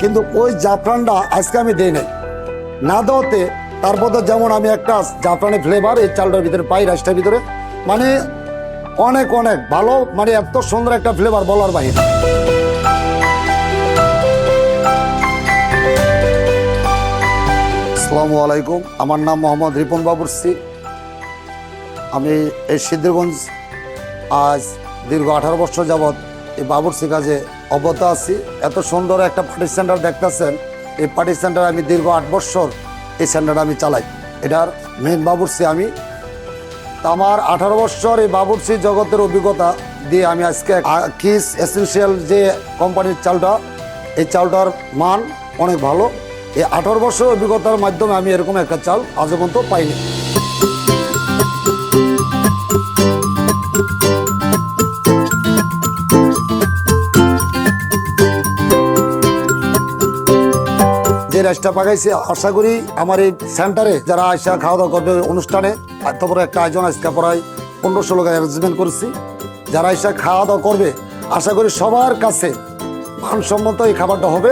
কিন্তু ওই জাফরানটা আজকে আমি দেই নাই। না দেওয়াতে তারপরে যেমন আমি একটা জাফরানি ফ্লেভার এই চালটার ভিতরে পাই রাইসটার ভিতরে মানে অনেক অনেক ভালো মানে এত সুন্দর একটা ফ্লেভার বলার বাইরে আসসালামু আলাইকুম, আমার নাম মোহাম্মদ রিপন বাবুরসি আমি এই সিদ্ধিরগঞ্জ আজ দীর্ঘ আঠারো বছর যাবৎ এই বাবুরসি কাজে অবত আছি। এত সুন্দর একটা পার্টি সেন্টার দেখতেছেন। এই পার্টি সেন্টার আমি দীর্ঘ আট বছর এই সেন্টারটা আমি চালাই। এটার মেন বাবুরসি আমি। আমার আঠারো বছর এই বাবুরসি জগতের অভিজ্ঞতা দিয়ে আমি আজকে কিস এসেন্সিয়াল যে কোম্পানির চালটা, এই চালটার মান অনেক ভালো। এই আঠারো বছর অভিজ্ঞতার মাধ্যমে আমি এরকম একটা চাল আজ পর্যন্ত পাইনি। রাইসটা পাকাইছে। আশা করি আমার এই সেন্টারে যারা আসা খাওয়া দাওয়া করবে অনুষ্ঠানে বড় একটা আয়োজন আজকে প্রায় পনেরো ষোলো অ্যারেঞ্জমেন্ট করছি। যারা এসে খাওয়া দাওয়া করবে, আশা করি সবার কাছে মানসম্মত এই খাবারটা হবে।